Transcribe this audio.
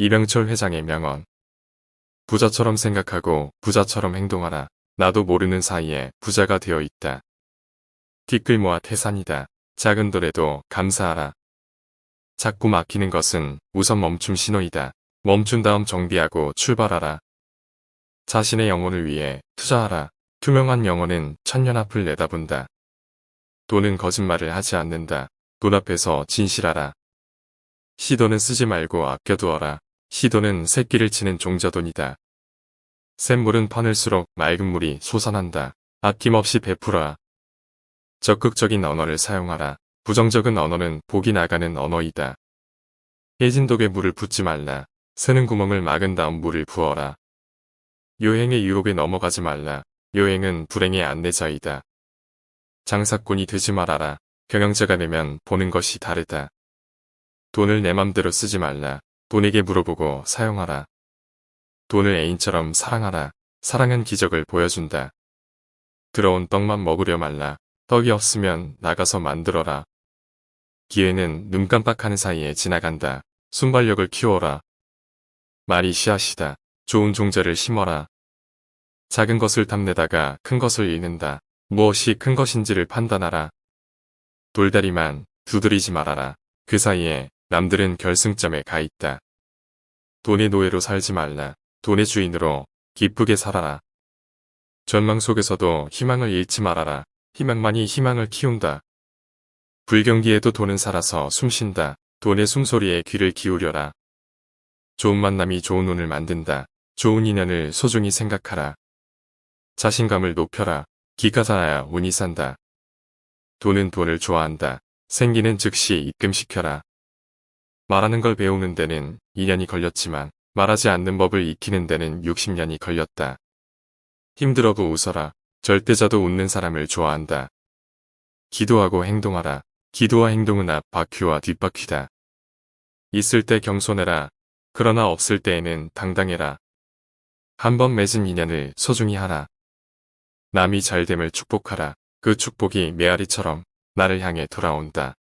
이병철 회장의 명언. 부자처럼 생각하고 부자처럼 행동하라. 나도 모르는 사이에 부자가 되어 있다. 티끌 모아 태산이다. 작은 돌에도 감사하라. 자꾸 막히는 것은 우선 멈춤 신호이다. 멈춘 다음 정비하고 출발하라. 자신의 영혼을 위해 투자하라. 투명한 영혼은 천년 앞을 내다본다. 돈은 거짓말을 하지 않는다. 돈 앞에서 진실하라. 시도는 쓰지 말고 아껴두어라. 시도는 새끼를 치는 종자돈이다. 샘물은 퍼낼수록 맑은 물이 솟아난다. 아낌없이 베풀어라. 적극적인 언어를 사용하라. 부정적인 언어는 복이 나가는 언어이다. 깨진 독에 물을 붓지 말라. 새는 구멍을 막은 다음 물을 부어라. 요행의 유혹에 넘어가지 말라. 요행은 불행의 안내자이다. 장사꾼이 되지 말아라. 경영자가 되면 보는 것이 다르다. 돈을 내 맘대로 쓰지 말라. 돈에게 물어보고 사용하라. 돈을 애인처럼 사랑하라. 사랑은 기적을 보여준다. 들어온 떡만 먹으려 말라. 떡이 없으면 나가서 만들어라. 기회는 눈 깜빡하는 사이에 지나간다. 순발력을 키워라. 말이 씨앗이다. 좋은 종자를 심어라. 작은 것을 탐내다가 큰 것을 잃는다. 무엇이 큰 것인지를 판단하라. 돌다리만 두드리지 말아라. 그 사이에 남들은 결승점에 가 있다. 돈의 노예로 살지 말라. 돈의 주인으로 기쁘게 살아라. 전망 속에서도 희망을 잃지 말아라. 희망만이 희망을 키운다. 불경기에도 돈은 살아서 숨쉰다. 돈의 숨소리에 귀를 기울여라. 좋은 만남이 좋은 운을 만든다. 좋은 인연을 소중히 생각하라. 자신감을 높여라. 기가 살아야 운이 산다. 돈은 돈을 좋아한다. 생기는 즉시 입금시켜라. 말하는 걸 배우는 데는 2년이 걸렸지만 말하지 않는 법을 익히는 데는 60년이 걸렸다. 힘들어도 웃어라. 절대자도 웃는 사람을 좋아한다. 기도하고 행동하라. 기도와 행동은 앞 바퀴와 뒷바퀴다. 있을 때 겸손해라. 그러나 없을 때에는 당당해라. 한 번 맺은 인연을 소중히 하라. 남이 잘됨을 축복하라. 그 축복이 메아리처럼 나를 향해 돌아온다.